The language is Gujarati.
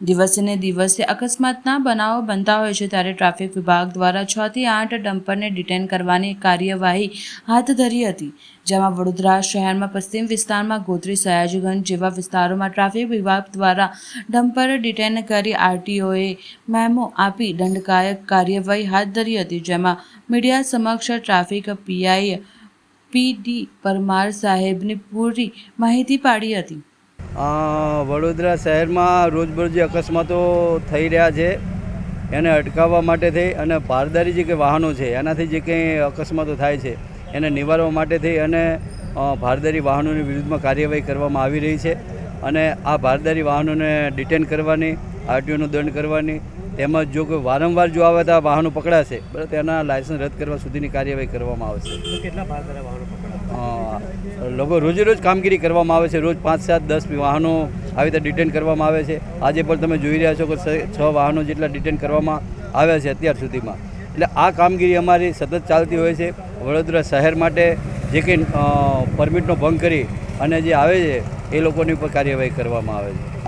દિવસે ને દિવસે અકસ્માતના બનાવો બનતા હોય છે ત્યારે ટ્રાફિક વિભાગ દ્વારા છ થી આઠ ડમ્પરને ડિટેન કરવાની કાર્યવાહી હાથ ધરી હતી, જેમાં વડોદરા શહેરમાં પશ્ચિમ વિસ્તારમાં ગોત્રી સયાજીગંજ જેવા વિસ્તારોમાં ટ્રાફિક વિભાગ દ્વારા ડમ્પર ડિટેન કરી આરટીઓએ મેમો આપી દંડકાયક કાર્યવાહી હાથ ધરી હતી, જેમાં મીડિયા સમક્ષ ટ્રાફિક પીઆઈ પીડી પરમાર સાહેબની પૂરી માહિતી પાડી હતી. વડોદરા શહેરમાં રોજબરોજી અકસ્માતો થઈ રહ્યા છે. એને અટકાવવા માટે થઈ અને ભારદારી જે કંઈ વાહનો છે, એનાથી જે કંઈ અકસ્માતો થાય છે, એને નિવારવા માટે થઈ અને ભારદારી વાહનોની વિરુદ્ધમાં કાર્યવાહી કરવામાં આવી રહી છે. અને આ ભારદારી વાહનોને ડિટેન કરવાની, આરટીઓનો દંડ કરવાની તેમજ જો કોઈ વારંવાર જો આવે તો આ વાહનો પકડાશે. બરાબર તેના લાયસન્સ રદ કરવા સુધીની કાર્યવાહી કરવામાં આવશે કેટલા વાહનો લોકો રોજે રોજ કામગીરી કરવામાં આવે છે. રોજ પાંચ સાત દસ વાહનો આવી રીતે ડિટેન કરવામાં આવે છે. આજે પણ તમે જોઈ રહ્યા છો કે છ વાહનો જેટલા ડિટેન કરવામાં આવ્યા છે અત્યાર સુધીમાં. એટલે આ કામગીરી અમારી સતત ચાલતી હોય છે. વડોદરા શહેર માટે જે કંઈ પરમિટનો ભંગ કરી અને જે આવે છે એ લોકોની ઉપર કાર્યવાહી કરવામાં આવે છે.